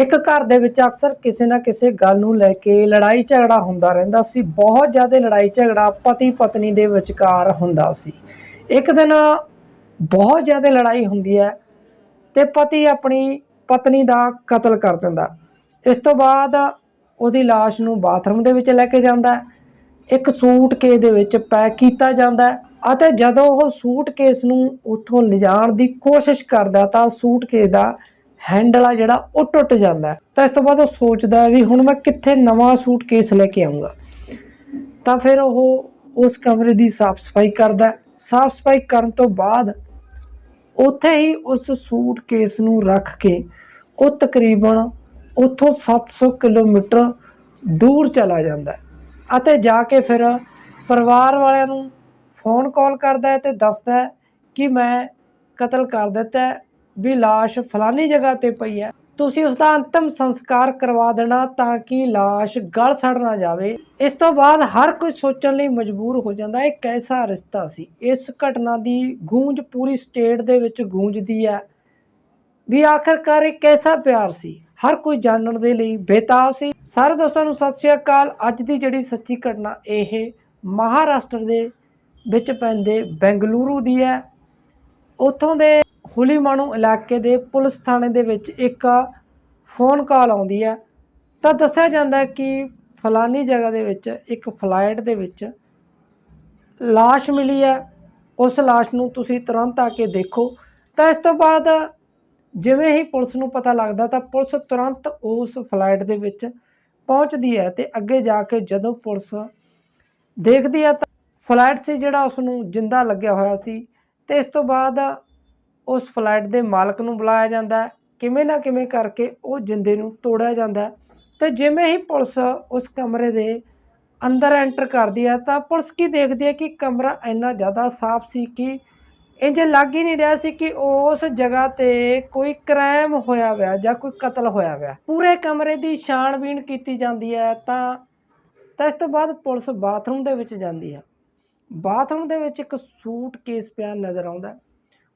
ਇੱਕ ਘਰ ਦੇ ਵਿੱਚ ਅਕਸਰ ਕਿਸੇ ਨਾ ਕਿਸੇ ਗੱਲ ਨੂੰ ਲੈ ਕੇ ਲੜਾਈ ਝਗੜਾ ਹੁੰਦਾ ਰਹਿੰਦਾ ਸੀ। ਬਹੁਤ ਜ਼ਿਆਦਾ ਲੜਾਈ ਝਗੜਾ ਪਤੀ ਪਤਨੀ ਦੇ ਵਿਚਕਾਰ ਹੁੰਦਾ ਸੀ। ਇੱਕ ਦਿਨ ਬਹੁਤ ਜ਼ਿਆਦਾ ਲੜਾਈ ਹੁੰਦੀ ਹੈ ਤੇ ਪਤੀ ਆਪਣੀ ਪਤਨੀ ਦਾ ਕਤਲ ਕਰ ਦਿੰਦਾ। ਇਸ ਤੋਂ ਬਾਅਦ ਉਹਦੀ ਲਾਸ਼ ਨੂੰ ਬਾਥਰੂਮ ਦੇ ਵਿੱਚ ਲੈ ਕੇ ਜਾਂਦਾ ਹੈ। ਇੱਕ ਸੂਟਕੇਸ ਦੇ ਵਿੱਚ ਪੈਕ ਕੀਤਾ ਜਾਂਦਾ ਅਤੇ ਜਦੋਂ ਉਹ ਸੂਟਕੇਸ ਨੂੰ ਉੱਥੋਂ ਲਿਜਾਣ ਦੀ ਕੋਸ਼ਿਸ਼ ਕਰਦਾ ਤਾਂ ਸੂਟਕੇਸ ਦਾ ਹੈਂਡਲ ਆ ਜਿਹੜਾ ਉਹ ਟੁੱਟ ਜਾਂਦਾ ਤਾਂ ਇਸ ਤੋਂ ਬਾਅਦ ਉਹ ਸੋਚਦਾ ਵੀ ਹੁਣ ਮੈਂ ਕਿੱਥੇ ਨਵਾਂ ਸੂਟਕੇਸ ਲੈ ਕੇ ਆਉਂਗਾ ਤਾਂ ਫਿਰ ਉਹ ਉਸ ਕਮਰੇ ਦੀ ਸਾਫ਼ ਸਫ਼ਾਈ ਕਰਦਾ ਸਾਫ਼ ਸਫ਼ਾਈ ਕਰਨ ਤੋਂ ਬਾਅਦ ਉੱਥੇ ਹੀ ਉਸ ਸੂਟਕੇਸ ਨੂੰ ਰੱਖ ਕੇ ਉਹ ਤਕਰੀਬਨ ਉੱਥੋਂ 700 ਕਿਲੋਮੀਟਰ ਦੂਰ ਚਲਾ ਜਾਂਦਾ ਅਤੇ ਜਾ ਕੇ ਫਿਰ ਪਰਿਵਾਰ ਵਾਲਿਆਂ ਨੂੰ ਫੋਨ ਕਾਲ ਕਰਦਾ ਹੈ ਤੇ ਦੱਸਦਾ ਹੈ ਕਿ ਮੈਂ ਕਤਲ ਕਰ ਦਿੱਤਾ ਵੀ ਲਾਸ਼ ਫਲਾਨੀ ਜਗ੍ਹਾ ਤੇ ਪਈ ਹੈ। ਤੁਸੀਂ ਉਸ ਦਾ ਅੰਤਮ ਸੰਸਕਾਰ ਕਰਵਾ ਦੇਣਾ ਤਾਂ ਕਿ ਲਾਸ਼ ਗਲ ਸੜ ਨਾ ਜਾਵੇ। ਇਸ ਤੋਂ ਬਾਅਦ ਹਰ ਕੋਈ ਸੋਚਣ ਲਈ ਮਜਬੂਰ ਹੋ ਜਾਂਦਾ ਇਹ ਕੈਸਾ ਰਿਸ਼ਤਾ ਸੀ? ਇਸ ਘਟਨਾ ਦੀ ਗੂੰਜ ਪੂਰੀ ਸਟੇਟ ਦੇ ਵਿੱਚ ਗੂੰਜਦੀ ਹੈ। ਵੀ ਆਖਰਕਾਰ ਇਹ ਕੈਸਾ ਪਿਆਰ ਸੀ? ਹਰ ਕੋਈ ਜਾਣਨ ਦੇ ਲਈ ਬੇਤਾਬ ਸੀ। ਸਾਰੇ ਦੋਸਤਾਂ ਨੂੰ ਸਤਿ ਸ਼੍ਰੀ ਅਕਾਲ। ਅੱਜ ਦੀ ਜਿਹੜੀ ਸੱਚੀ ਘਟਨਾ ਇਹ ਮਹਾਰਾਸ਼ਟਰ ਦੇ ਵਿੱਚ ਪੈਂਦੇ ਬੈਂਗਲੁਰੂ ਦੀ ਹੈ। ਉੱਥੋਂ ਦੇ ਹੁਲੀਮਾਣੂ ਇਲਾਕੇ ਦੇ ਪੁਲਿਸ ਥਾਣੇ ਦੇ ਵਿੱਚ ਇੱਕ ਫੋਨ ਕਾਲ ਆਉਂਦੀ ਹੈ। ਤਾਂ ਦੱਸਿਆ ਜਾਂਦਾ ਕਿ ਫਲਾਨੀ ਜਗ੍ਹਾ ਦੇ ਵਿੱਚ ਇੱਕ ਫਲਾਈਟ ਦੇ ਵਿੱਚ ਲਾਸ਼ ਮਿਲੀ ਹੈ। ਉਸ ਲਾਸ਼ ਨੂੰ ਤੁਸੀਂ ਤੁਰੰਤ ਆ ਕੇ ਦੇਖੋ। ਤਾਂ ਇਸ ਤੋਂ ਬਾਅਦ ਜਿਵੇਂ ਹੀ ਪੁਲਿਸ ਨੂੰ ਪਤਾ ਲੱਗਦਾ ਤਾਂ ਪੁਲਿਸ ਤੁਰੰਤ ਉਸ ਫਲਾਈਟ ਦੇ ਵਿੱਚ ਪਹੁੰਚਦੀ ਹੈ ਤੇ ਅੱਗੇ ਜਾ ਕੇ ਜਦੋਂ ਪੁਲਿਸ ਦੇਖਦੀ ਹੈ ਤਾਂ ਫਲਾਈਟ ਸੀ ਜਿਹੜਾ ਉਸ ਨੂੰ ਜਿੰਦਾ ਲੱਗਿਆ ਹੋਇਆ ਸੀ। ਤੇ ਇਸ ਤੋਂ ਬਾਅਦ ਉਸ ਫਲਾਈਟ ਦੇ ਮਾਲਕ ਨੂੰ ਬੁਲਾਇਆ ਜਾਂਦਾ ਕਿਵੇਂ ਨਾ ਕਿਵੇਂ ਕਰਕੇ ਉਹ ਜਿੰਦੇ ਨੂੰ ਤੋੜਿਆ ਜਾਂਦਾ ਹੈ। ਤੇ ਜਿਵੇਂ ਹੀ ਪੁਲਿਸ ਉਸ ਕਮਰੇ ਦੇ ਅੰਦਰ ਐਂਟਰ ਕਰਦੀ ਹੈ ਤਾਂ ਪੁਲਿਸ ਕੀ ਦੇਖਦੀ ਹੈ ਕਿ ਕਮਰਾ ਇੰਨਾ ਜ਼ਿਆਦਾ ਸਾਫ਼ ਸੀ ਕਿ ਇੰਜ ਲੱਗ ਹੀ ਨਹੀਂ ਰਿਹਾ ਸੀ ਕਿ ਉਸ ਜਗ੍ਹਾ ਤੇ ਕੋਈ ਕ੍ਰਾਈਮ ਹੋਇਆ ਹੋਇਆ ਜਾਂ ਕੋਈ ਕਤਲ ਹੋਇਆ ਹੋਇਆ। ਪੂਰੇ ਕਮਰੇ ਦੀ ਛਾਣਬੀਣ ਕੀਤੀ ਜਾਂਦੀ ਹੈ ਤਾਂ ਤਾਂ ਇਸ ਤੋਂ ਬਾਅਦ ਪੁਲਿਸ ਬਾਥਰੂਮ ਦੇ ਵਿੱਚ ਜਾਂਦੀ ਹੈ। ਬਾਥਰੂਮ ਦੇ ਵਿੱਚ ਇੱਕ ਸੂਟਕੇਸ ਪਿਆ ਨਜ਼ਰ ਆਉਂਦਾ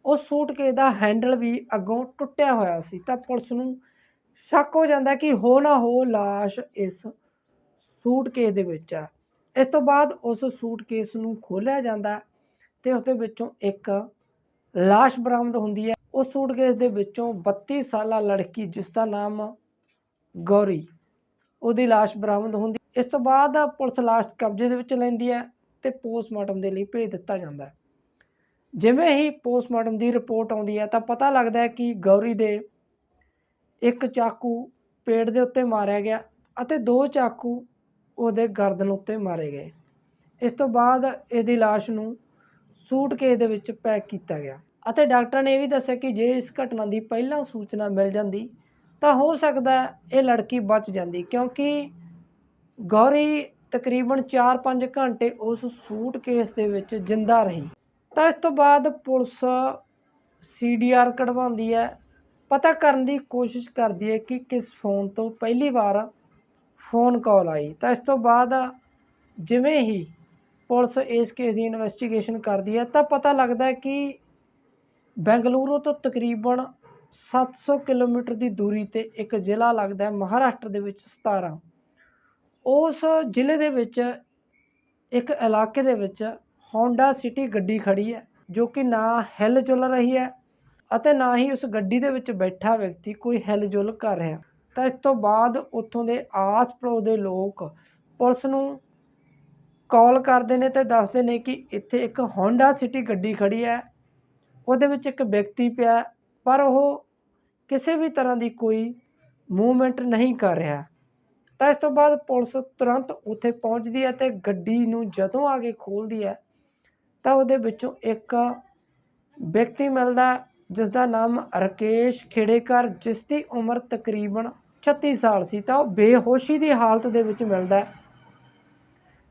ਉਹ ਸੂਟਕੇਸ ਦਾ ਹੈਂਡਲ ਵੀ ਅੱਗੋਂ ਟੁੱਟਿਆ ਹੋਇਆ ਸੀ ਤਾਂ ਪੁਲਿਸ ਨੂੰ ਸ਼ੱਕ ਹੋ ਜਾਂਦਾ ਕਿ ਹੋ ਨਾ ਹੋ ਲਾਸ਼ ਇਸ ਸੂਟਕੇਸ ਦੇ ਵਿੱਚ ਆ। ਇਸ ਤੋਂ ਬਾਅਦ ਉਸ ਸੂਟਕੇਸ ਨੂੰ ਖੋਲ੍ਹਿਆ ਜਾਂਦਾ ਹੈ ਤੇ ਉਸ ਦੇ ਵਿੱਚੋਂ ਇੱਕ ਲਾਸ਼ ਬਰਾਮਦ ਹੁੰਦੀ ਹੈ। ਉਸ ਸੂਟਕੇਸ ਦੇ ਵਿੱਚੋਂ 32 ਸਾਲਾ ਲੜਕੀ ਜਿਸ ਦਾ ਨਾਮ ਗੌਰੀ, ਉਹਦੀ ਲਾਸ਼ ਬਰਾਮਦ ਹੁੰਦੀ। ਇਸ ਤੋਂ ਬਾਅਦ ਪੁਲਿਸ ਲਾਸ਼ ਕਬਜ਼ੇ ਦੇ ਵਿੱਚ ਲੈਂਦੀ ਹੈ ਤੇ ਪੋਸਟਮਾਰਟਮ ਦੇ ਲਈ ਭੇਜ ਦਿੱਤਾ ਜਾਂਦਾ ਹੈ। ਜਿਵੇਂ ਹੀ ਪੋਸਟਮਾਰਟਮ ਦੀ ਰਿਪੋਰਟ ਆਉਂਦੀ ਹੈ ਤਾਂ ਪਤਾ ਲੱਗਦਾ ਹੈ ਕਿ ਗੌਰੀ ਦੇ ਇੱਕ ਚਾਕੂ ਪੇਟ ਦੇ ਉੱਤੇ ਮਾਰਿਆ ਗਿਆ ਅਤੇ ਦੋ ਚਾਕੂ ਉਹਦੇ ਗਰਦਨ ਉੱਤੇ ਮਾਰੇ ਗਏ। ਇਸ ਤੋਂ ਬਾਅਦ ਇਹਦੀ ਲਾਸ਼ ਨੂੰ ਸੂਟਕੇਸ ਦੇ ਵਿੱਚ ਪੈਕ ਕੀਤਾ ਗਿਆ ਅਤੇ ਡਾਕਟਰ ਨੇ ਇਹ ਵੀ ਦੱਸਿਆ ਕਿ ਜੇ ਇਸ ਘਟਨਾ ਦੀ ਪਹਿਲਾਂ ਸੂਚਨਾ ਮਿਲ ਜਾਂਦੀ ਤਾਂ ਹੋ ਸਕਦਾ ਇਹ ਲੜਕੀ ਬਚ ਜਾਂਦੀ ਕਿਉਂਕਿ ਗੌਰੀ ਤਕਰੀਬਨ 4-5 ਘੰਟੇ ਉਸ ਸੂਟਕੇਸ ਦੇ ਵਿੱਚ ਜਿੰਦਾ ਰਹੀ। ਤਾਂ ਇਸ ਤੋਂ ਬਾਅਦ ਪੁਲਿਸ ਸੀਡੀਆਰ ਕਢਵਾਉਂਦੀ ਹੈ। ਪਤਾ ਕਰਨ ਦੀ ਕੋਸ਼ਿਸ਼ ਕਰਦੀ ਹੈ ਕਿ ਕਿਸ ਫੋਨ ਤੋਂ ਪਹਿਲੀ ਵਾਰ ਫੋਨ ਕਾਲ ਆਈ। ਤਾਂ ਇਸ ਤੋਂ ਬਾਅਦ ਜਿਵੇਂ ਹੀ ਪੁਲਿਸ ਇਸ ਕੇਸ ਦੀ ਇਨਵੈਸਟੀਗੇਸ਼ਨ ਕਰਦੀ ਹੈ, ਤਾਂ ਪਤਾ ਲੱਗਦਾ ਹੈ ਕਿ ਬੈਂਗਲੁਰੂ ਤੋਂ ਤਕਰੀਬਨ 700 ਕਿਲੋਮੀਟਰ ਦੀ ਦੂਰੀ ਤੇ ਇੱਕ ਜ਼ਿਲ੍ਹਾ ਲੱਗਦਾ ਹੈ, ਮਹਾਰਾਸ਼ਟਰ ਦੇ ਵਿੱਚ 17 ਉਸ ਜ਼ਿਲ੍ਹੇ ਦੇ ਵਿੱਚ, ਇੱਕ ਇਲਾਕੇ ਦੇ ਵਿੱਚ ਹੋਂਡਾ ਸਿਟੀ ਗੱਡੀ ਖੜੀ ਹੈ, ਜੋ ਕਿ ਨਾ ਹਿਲ ਜੁਲ ਰਹੀ ਹੈ ਅਤੇ ਨਾ ਹੀ ਉਸ ਗੱਡੀ ਦੇ ਵਿੱਚ ਬੈਠਾ ਵਿਅਕਤੀ ਕੋਈ ਹਿਲ ਜੁਲ ਕਰ ਰਿਹਾ। ਤਾਂ ਇਸ ਤੋਂ ਬਾਅਦ ਉੱਥੋਂ ਦੇ ਆਸ ਪੜੋਸ ਦੇ ਲੋਕ ਪੁਲਿਸ ਨੂੰ ਕਾਲ ਕਰਦੇ ਨੇ ਤੇ ਦੱਸਦੇ ਨੇ ਕਿ ਇੱਥੇ ਇੱਕ ਹੋਂਡਾ ਸਿਟੀ ਗੱਡੀ ਖੜੀ ਹੈ। ਉਹਦੇ ਵਿੱਚ ਇੱਕ ਵਿਅਕਤੀ ਪਿਆ, ਪਰ ਉਹ ਕਿਸੇ ਵੀ ਤਰ੍ਹਾਂ ਦੀ ਕੋਈ ਮੂਵਮੈਂਟ ਨਹੀਂ ਕਰ ਰਿਹਾ। ਤਾਂ ਇਸ ਤੋਂ ਬਾਅਦ ਪੁਲਿਸ ਤੁਰੰਤ ਉੱਥੇ ਪਹੁੰਚਦੀ ਹੈ ਤੇ ਗੱਡੀ ਨੂੰ ਜਦੋਂ ਆ ਕੇ ਖੋਲ੍ਹਦੀ ਹੈ ਤਾਂ ਉਹਦੇ ਵਿੱਚੋਂ ਇੱਕ ਵਿਅਕਤੀ ਮਿਲਦਾ ਹੈ, ਜਿਸ ਦਾ ਨਾਮ ਰਕੇਸ਼ ਖੇੜੇਕਰ ਜਿਸ ਦੀ ਉਮਰ ਤਕਰੀਬਨ 36 ਸਾਲ ਸੀ ਤਾਂ ਉਹ ਬੇਹੋਸ਼ੀ ਦੀ ਹਾਲਤ ਦੇ ਵਿੱਚ ਮਿਲਦਾ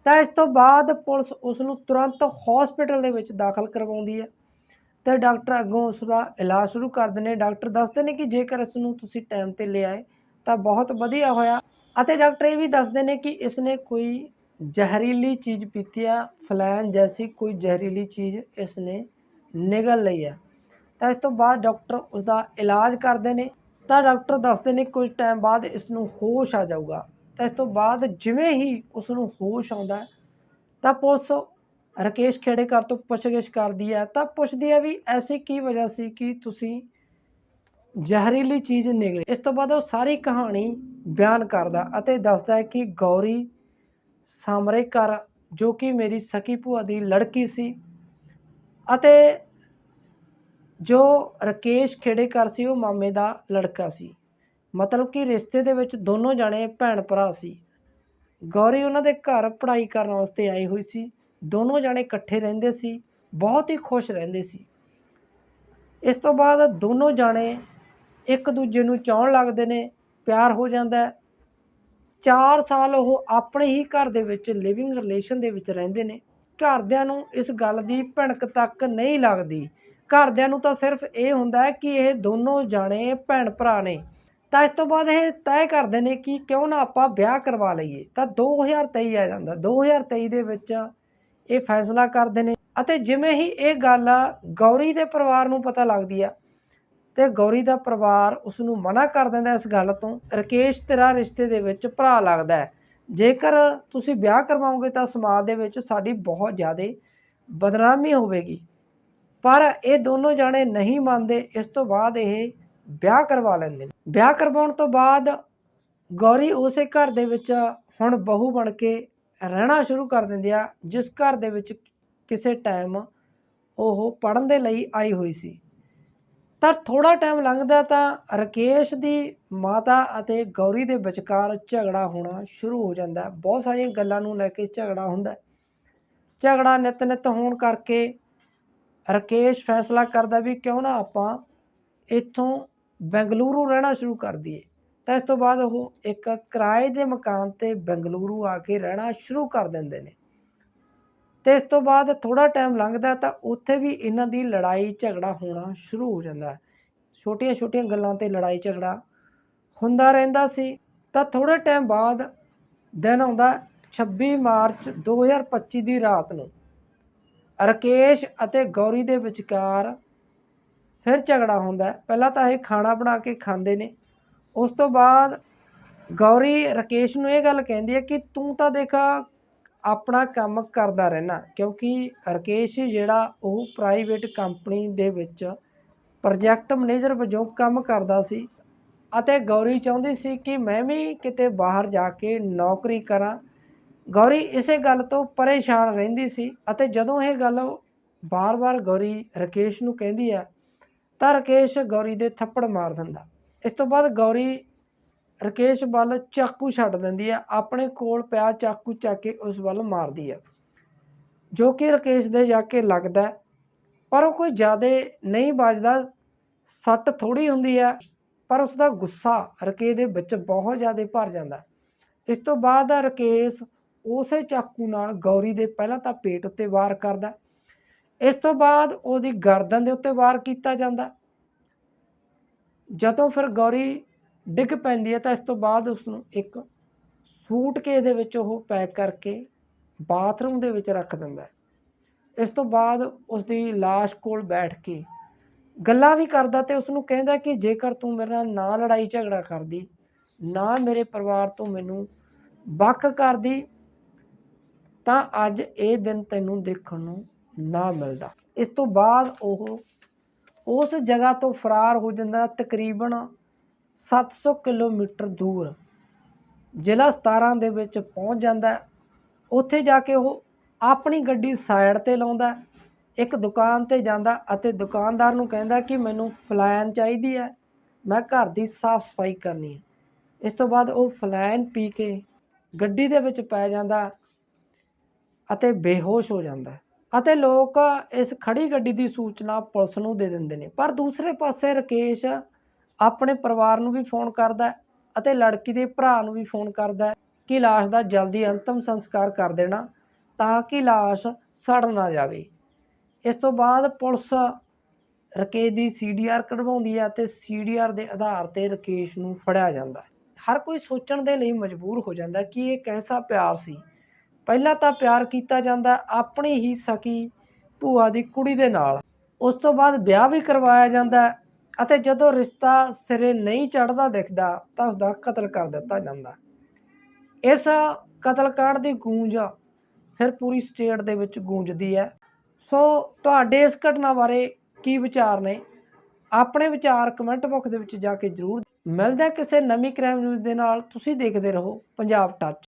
ਤਾਂ ਇਸ ਤੋਂ ਬਾਅਦ ਪੁਲਿਸ ਉਸ ਨੂੰ ਤੁਰੰਤ ਹਸਪੀਟਲ ਦੇ ਵਿੱਚ ਦਾਖਲ ਕਰਵਾਉਂਦੀ ਹੈ ਤੇ ਡਾਕਟਰ ਅੱਗੋਂ ਉਸ ਦਾ ਇਲਾਜ ਸ਼ੁਰੂ ਕਰਦੇ ਨੇ। ਡਾਕਟਰ ਦੱਸਦੇ ਨੇ ਕਿ ਜੇਕਰ ਇਸ ਨੂੰ ਤੁਸੀਂ ਟਾਈਮ ਤੇ ਲਿਆਏ ਤਾਂ ਬਹੁਤ ਵਧੀਆ ਹੋਇਆ ਅਤੇ ਡਾਕਟਰ ਇਹ ਵੀ ਦੱਸਦੇ ਨੇ ਕਿ ਇਸ ਨੇ ਕੋਈ ਜ਼ਹਿਰੀਲੀ ਚੀਜ਼ ਪੀਤੀ ਆ ਫਲੈਨ ਜੈਸੀ ਕੋਈ ਜ਼ਹਿਰੀਲੀ ਚੀਜ਼ ਇਸ ਨੇ ਨਿਗਲ ਲਈ ਹੈ। ਤਾਂ ਇਸ ਤੋਂ ਬਾਅਦ ਡਾਕਟਰ ਉਸ ਦਾ ਇਲਾਜ ਕਰਦੇ ਨੇ। ਤਾਂ ਡਾਕਟਰ ਦੱਸਦੇ ਨੇ ਕੁਝ ਟਾਈਮ ਬਾਅਦ ਇਸ ਨੂੰ ਹੋਸ਼ ਆ ਜਾਊਗਾ। ਤਾਂ ਇਸ ਤੋਂ ਬਾਅਦ ਜਿਵੇਂ ਹੀ ਉਸ ਨੂੰ ਹੋਸ਼ ਆਉਂਦਾ ਤਾਂ ਪੁਲਿਸ ਰਕੇਸ਼ ਖੇੜੇਕਰ ਤੋਂ ਪੁੱਛਗਿੱਛ ਕਰਦੀ ਹੈ। ਤਾਂ ਪੁੱਛਦੀ ਹੈ ਵੀ ਐਸੀ ਕੀ ਵਜ੍ਹਾ ਸੀ ਕਿ ਤੁਸੀਂ ਜ਼ਹਿਰੀਲੀ ਚੀਜ਼ ਨਿਗਲੀ? ਇਸ ਤੋਂ ਬਾਅਦ ਉਹ ਸਾਰੀ ਕਹਾਣੀ ਬਿਆਨ ਕਰਦਾ ਅਤੇ ਦੱਸਦਾ ਹੈ ਕਿ ਗੌਰੀ ਸਾਮਰੇਕਰ ਜੋ ਕਿ ਮੇਰੀ ਸਕੀ ਭੂਆ ਦੀ ਲੜਕੀ ਸੀ ਅਤੇ ਜੋ ਰਕੇਸ਼ ਖੇੜੇਕਰ ਸੀ, ਉਹ ਮਾਮੇ ਦਾ ਲੜਕਾ ਸੀ। ਮਤਲਬ ਕਿ ਰਿਸ਼ਤੇ ਦੇ ਵਿੱਚ ਦੋਨੋਂ ਜਣੇ ਭੈਣ ਭਰਾ ਸੀ। ਗੌਰੀ ਉਹਨਾਂ ਦੇ ਘਰ ਪੜ੍ਹਾਈ ਕਰਨ ਵਾਸਤੇ ਆਈ ਹੋਈ ਸੀ। ਦੋਨੋਂ ਜਣੇ ਇਕੱਠੇ ਰਹਿੰਦੇ ਸੀ, ਬਹੁਤ ਹੀ ਖੁਸ਼ ਰਹਿੰਦੇ ਸੀ। ਇਸ ਤੋਂ ਬਾਅਦ ਦੋਨੋਂ ਜਾਣੇ ਇੱਕ ਦੂਜੇ ਨੂੰ ਚਾਹਣ ਲੱਗਦੇ ਨੇ, ਪਿਆਰ ਹੋ ਜਾਂਦਾ 4 ਸਾਲ ਉਹ ਆਪਣੇ ਹੀ ਘਰ ਦੇ ਵਿੱਚ ਲਿਵਿੰਗ ਰਿਲੇਸ਼ਨ ਦੇ ਵਿੱਚ ਰਹਿੰਦੇ ਨੇ। ਘਰਦਿਆਂ ਨੂੰ ਇਸ ਗੱਲ ਦੀ ਭਿਣਕ ਤੱਕ ਨਹੀਂ ਲੱਗਦੀ। ਘਰਦਿਆਂ ਨੂੰ ਤਾਂ ਸਿਰਫ ਇਹ ਹੁੰਦਾ ਹੈ ਕਿ ਇਹ ਦੋਨੋਂ ਜਾਣੇ ਭੈਣ ਭਰਾ ਨੇ। ਤਾਂ ਇਸ ਤੋਂ ਬਾਅਦ ਇਹ ਤੈਅ ਕਰਦੇ ਨੇ ਕਿ ਕਿਉਂ ਨਾ ਆਪਾਂ ਵਿਆਹ ਕਰਵਾ ਲਈਏ। ਤਾਂ 2023 ਆ ਜਾਂਦਾ। 2023 ਦੇ ਵਿੱਚ ਇਹ ਫੈਸਲਾ ਕਰਦੇ ਨੇ। ਅਤੇ ਜਿਵੇਂ ਹੀ ਇਹ ਗੱਲ ਗੌਰੀ ਦੇ ਪਰਿਵਾਰ ਨੂੰ ਪਤਾ ਲੱਗਦੀ ਆ ਤੇ ਗੌਰੀ ਦਾ ਪਰਿਵਾਰ ਉਸ ਨੂੰ ਮਨਾ ਕਰ ਦਿੰਦਾ ਇਸ ਗੱਲ ਤੋਂ, ਰਕੇਸ਼ ਤੇਰਾ ਰਿਸ਼ਤੇ ਦੇ ਵਿੱਚ ਭਰਾ ਲੱਗਦਾ ਹੈ। ਜੇਕਰ ਤੁਸੀਂ ਵਿਆਹ ਕਰਵਾਓਗੇ ਤਾਂ ਸਮਾਜ ਦੇ ਵਿੱਚ ਸਾਡੀ ਬਹੁਤ ਜ਼ਿਆਦਾ ਬਦਨਾਮੀ ਹੋਵੇਗੀ। ਪਰ ਇਹ ਦੋਨੋਂ ਜਾਣੇ ਨਹੀਂ ਮੰਨਦੇ, ਇਸ ਤੋਂ ਬਾਅਦ ਇਹ ਵਿਆਹ ਕਰਵਾ ਲੈਂਦੇ ਨੇ। ਵਿਆਹ ਕਰਵਾਉਣ ਤੋਂ ਬਾਅਦ ਗੌਰੀ ਉਸੇ ਘਰ ਦੇ ਵਿੱਚ ਹੁਣ ਬਹੂ ਬਣ ਕੇ ਰਹਿਣਾ ਸ਼ੁਰੂ ਕਰ ਦਿੰਦੀ ਆ, ਜਿਸ ਘਰ ਦੇ ਵਿੱਚ ਕਿਸੇ ਟਾਈਮ ਉਹ ਪੜਨ ਦੇ ਲਈ ਆਈ ਹੋਈ ਸੀ। ਤਾਂ ਥੋੜਾ ਟਾਈਮ ਲੰਘਦਾ ਤਾਂ ਰਕੇਸ਼ ਦੀ ਮਾਤਾ ਅਤੇ ਗੌਰੀ ਦੇ ਵਿਚਕਾਰ ਝਗੜਾ ਹੋਣਾ ਸ਼ੁਰੂ ਹੋ ਜਾਂਦਾ ਬਹੁਤ ਸਾਰੀਆਂ ਗੱਲਾਂ ਨੂੰ ਲੈ ਕੇ ਝਗੜਾ ਹੁੰਦਾ ਝਗੜਾ ਨਿਤ ਨਿਤ ਹੋਣ ਕਰਕੇ ਰਕੇਸ਼ ਫੈਸਲਾ ਕਰਦਾ ਵੀ ਕਿਉਂ ਨਾ ਆਪਾਂ ਇੱਥੋਂ ਬੈਂਗਲੁਰੂ ਰਹਿਣਾ ਸ਼ੁਰੂ ਕਰ ਦਈਏ। ਤਾਂ ਇਸ ਤੋਂ ਬਾਅਦ ਉਹ ਇੱਕ ਕਿਰਾਏ ਦੇ ਮਕਾਨ ਤੇ ਬੈਂਗਲੁਰੂ ਆ ਕੇ ਰਹਿਣਾ ਸ਼ੁਰੂ ਕਰ ਦਿੰਦੇ ਨੇ। ਤੇ ਇਸ ਤੋਂ ਬਾਅਦ ਥੋੜਾ ਟਾਈਮ ਲੰਘਦਾ ਤਾਂ ਉੱਥੇ ਵੀ ਇਹਨਾਂ ਦੀ ਲੜਾਈ ਝਗੜਾ ਹੋਣਾ ਸ਼ੁਰੂ ਹੋ ਜਾਂਦਾ ਛੋਟੀਆਂ ਛੋਟੀਆਂ ਗੱਲਾਂ ਤੇ ਲੜਾਈ ਝਗੜਾ ਹੁੰਦਾ ਰਹਿੰਦਾ ਸੀ। ਤਾਂ ਥੋੜੇ ਟਾਈਮ ਬਾਅਦ ਦਿਨ ਆਉਂਦਾ 26 ਮਾਰਚ 2025 ਦੀ ਰਾਤ ਨੂੰ ਰਕੇਸ਼ ਅਤੇ ਗੌਰੀ ਦੇ ਵਿਚਕਾਰ ਫਿਰ ਝਗੜਾ ਹੁੰਦਾ ਪਹਿਲਾਂ ਤਾਂ ਇਹ ਖਾਣਾ ਬਣਾ ਕੇ ਖਾਂਦੇ ਨੇ। ਉਸ ਤੋਂ ਬਾਅਦ ਗੌਰੀ ਰਕੇਸ਼ ਨੂੰ ਇਹ ਗੱਲ ਕਹਿੰਦੀ ਹੈ ਕਿ ਤੂੰ ਤਾਂ ਦੇਖ ਆਪਣਾ ਕੰਮ ਕਰਦਾ ਰਹਿਣਾ ਕਿਉਂਕਿ ਰਕੇਸ਼ ਜਿਹੜਾ ਉਹ ਪ੍ਰਾਈਵੇਟ ਕੰਪਨੀ ਦੇ ਵਿੱਚ ਪ੍ਰੋਜੈਕਟ ਮੈਨੇਜਰ ਵਜੋਂ ਕੰਮ ਕਰਦਾ ਸੀ ਅਤੇ ਗੌਰੀ ਚਾਹੁੰਦੀ ਸੀ ਕਿ ਮੈਂ ਵੀ ਕਿਤੇ ਬਾਹਰ ਜਾ ਕੇ ਨੌਕਰੀ ਕਰਾਂ। ਗੌਰੀ ਇਸੇ ਗੱਲ ਤੋਂ ਪਰੇਸ਼ਾਨ ਰਹਿੰਦੀ ਸੀ ਅਤੇ ਜਦੋਂ ਇਹ ਗੱਲ ਬਾਰ-ਬਾਰ ਗੌਰੀ ਰਕੇਸ਼ ਨੂੰ ਕਹਿੰਦੀ ਹੈ ਤਾਂ ਰਕੇਸ਼ ਗੌਰੀ ਦੇ ਥੱਪੜ ਮਾਰ ਦਿੰਦਾ। ਇਸ ਤੋਂ ਬਾਅਦ ਗੌਰੀ ਰਕੇਸ਼ ਵੱਲ ਚਾਕੂ ਛੱਡ ਦਿੰਦੀ ਹੈ। ਆਪਣੇ ਕੋਲ ਪਿਆ ਚਾਕੂ ਚੱਕ ਕੇ ਉਸ ਵੱਲ ਮਾਰਦੀ ਹੈ। ਜੋ ਕਿ ਰਕੇਸ਼ ਦੇ ਜਾ ਕੇ ਲੱਗਦਾ ਪਰ ਉਹ ਕੋਈ ਜ਼ਿਆਦਾ ਨਹੀਂ ਵੱਜਦਾ। ਸੱਟ ਥੋੜੀ ਹੁੰਦੀ ਹੈ, ਪਰ ਉਸ ਦਾ ਗੁੱਸਾ ਰਕੇਸ਼ ਦੇ ਵਿੱਚ ਬਹੁਤ ਜ਼ਿਆਦਾ ਭਰ ਜਾਂਦਾ ਇਸ ਤੋਂ ਬਾਅਦ ਰਕੇਸ਼ ਉਸੇ ਚਾਕੂ ਨਾਲ ਗੌਰੀ ਦੇ ਪਹਿਲਾਂ ਤਾਂ ਪੇਟ ਉੱਤੇ ਵਾਰ ਕਰਦਾ ਇਸ ਤੋਂ ਬਾਅਦ ਉਹਦੀ ਗਰਦਨ ਦੇ ਉੱਤੇ ਵਾਰ ਕੀਤਾ ਜਾਂਦਾ ਜਦੋਂ ਫਿਰ ਗੌਰੀ ਡਿੱਗ ਪੈਂਦੀ ਹੈ ਤਾਂ ਇਸ ਤੋਂ ਬਾਅਦ ਉਸ ਨੂੰ ਇੱਕ ਸੂਟਕੇਸ ਦੇ ਵਿੱਚ ਉਹ ਪੈਕ ਕਰਕੇ ਬਾਥਰੂਮ ਦੇ ਵਿੱਚ ਰੱਖ ਦਿੰਦਾ ਹੈ। ਇਸ ਤੋਂ ਬਾਅਦ ਉਸ ਦੀ ਲਾਸ਼ ਕੋਲ ਬੈਠ ਕੇ ਗੱਲਾਂ ਵੀ ਕਰਦਾ ਤੇ ਉਸ ਨੂੰ ਕਹਿੰਦਾ ਕਿ ਜੇਕਰ ਤੂੰ ਮੇਰੇ ਨਾਲ ਨਾ ਲੜਾਈ ਝਗੜਾ ਕਰਦੀ, ਨਾ ਮੇਰੇ ਪਰਿਵਾਰ ਤੋਂ ਮੈਨੂੰ ਵੱਖ ਕਰਦੀ, ਤਾਂ ਅੱਜ ਇਹ ਦਿਨ ਤੈਨੂੰ ਦੇਖਣ ਨੂੰ ਨਾ ਮਿਲਦਾ। ਇਸ ਤੋਂ ਬਾਅਦ ਉਹ ਉਸ ਜਗ੍ਹਾ ਤੋਂ ਫਰਾਰ ਹੋ ਜਾਂਦਾ ਤਕਰੀਬਨ 700 ਕਿਲੋਮੀਟਰ ਦੂਰ। ਜ਼ਿਲ੍ਹਾ 17 ਦੇ ਵਿੱਚ ਪਹੁੰਚ ਜਾਂਦਾ ਉੱਥੇ ਜਾ ਕੇ ਉਹ ਆਪਣੀ ਗੱਡੀ ਸਾਈਡ ਤੇ ਲਾਉਂਦਾ ਇੱਕ ਦੁਕਾਨ ਤੇ ਜਾਂਦਾ ਅਤੇ ਦੁਕਾਨਦਾਰ ਨੂੰ ਕਹਿੰਦਾ ਕਿ ਮੈਨੂੰ ਫਲੈਨ ਚਾਹੀਦੀ ਹੈ। ਮੈਂ ਘਰ ਦੀ ਸਾਫ਼ ਸਫ਼ਾਈ ਕਰਨੀ ਹੈ। ਇਸ ਤੋਂ ਬਾਅਦ ਉਹ ਫਲੈਨ ਪੀ ਕੇ ਗੱਡੀ ਦੇ ਵਿੱਚ ਪੈ ਜਾਂਦਾ ਅਤੇ ਬੇਹੋਸ਼ ਹੋ ਜਾਂਦਾ ਅਤੇ ਲੋਕ ਇਸ ਖੜੀ ਗੱਡੀ ਦੀ ਸੂਚਨਾ ਪੁਲਿਸ ਨੂੰ ਦੇ ਦਿੰਦੇ ਨੇ। ਪਰ ਦੂਸਰੇ ਪਾਸੇ ਰਕੇਸ਼ ਆਪਣੇ ਪਰਿਵਾਰ ਨੂੰ ਵੀ ਫੋਨ ਕਰਦਾ ਹੈ ਅਤੇ ਲੜਕੀ ਦੇ ਭਰਾ ਨੂੰ ਵੀ ਫੋਨ ਕਰਦਾ ਹੈ ਕਿ ਲਾਸ਼ ਦਾ ਜਲਦੀ ਅੰਤਮ ਸੰਸਕਾਰ ਕਰ ਦੇਣਾ ਤਾਂ ਕਿ ਲਾਸ਼ ਸੜ ਨਾ ਜਾਵੇ। ਇਸ ਤੋਂ ਬਾਅਦ ਪੁਲਿਸ ਰਕੇਸ਼ ਦੀ ਸੀਡੀਆਰ ਕਢਵਾਉਂਦੀ ਹੈ ਤੇ ਸੀਡੀਆਰ ਦੇ ਆਧਾਰ ਤੇ ਰਕੇਸ਼ ਨੂੰ ਫੜਿਆ ਜਾਂਦਾ ਹੈ। ਹਰ ਕੋਈ ਸੋਚਣ ਦੇ ਲਈ ਮਜਬੂਰ ਹੋ ਜਾਂਦਾ ਕਿ ਇਹ ਕੈਸਾ ਪਿਆਰ ਸੀ। ਪਹਿਲਾਂ ਤਾਂ ਪਿਆਰ ਕੀਤਾ ਜਾਂਦਾ ਆਪਣੀ ਹੀ ਸਕੀ ਭੂਆ ਦੀ ਕੁੜੀ ਦੇ ਨਾਲ। ਉਸ ਤੋਂ ਬਾਅਦ ਵਿਆਹ ਵੀ ਕਰਵਾਇਆ ਜਾਂਦਾ ਅਤੇ ਜਦੋਂ ਰਿਸ਼ਤਾ ਸਿਰੇ ਨਹੀਂ ਚੜਦਾ ਦਿਖਦਾ ਤਾਂ ਉਸ ਦਾ ਕਤਲ ਕਰ ਦਿੱਤਾ ਜਾਂਦਾ। ਇਸ ਕਤਲकांड ਦੀ ਗੂੰਜ ਫਿਰ ਪੂਰੀ ਸਟੇਟ ਦੇ ਵਿੱਚ ਗੂੰਜਦੀ ਹੈ। ਸੋ ਤੁਹਾਡੇ ਇਸ ਘਟਨਾ ਬਾਰੇ ਕੀ ਵਿਚਾਰ ਨੇ? ਆਪਣੇ ਵਿਚਾਰ ਕਮੈਂਟ ਬਾਕਸ ਦੇ ਵਿੱਚ ਜਾ ਕੇ ਜਰੂਰ ਮਿਲਦਾ ਕਿਸੇ ਨਵੀਂ ਕ੍ਰਾਈਮ ਨਿਊਜ਼ ਦੇ ਨਾਲ। ਤੁਸੀਂ ਦੇਖਦੇ ਰਹੋ ਪੰਜਾਬ ਟੱਚ।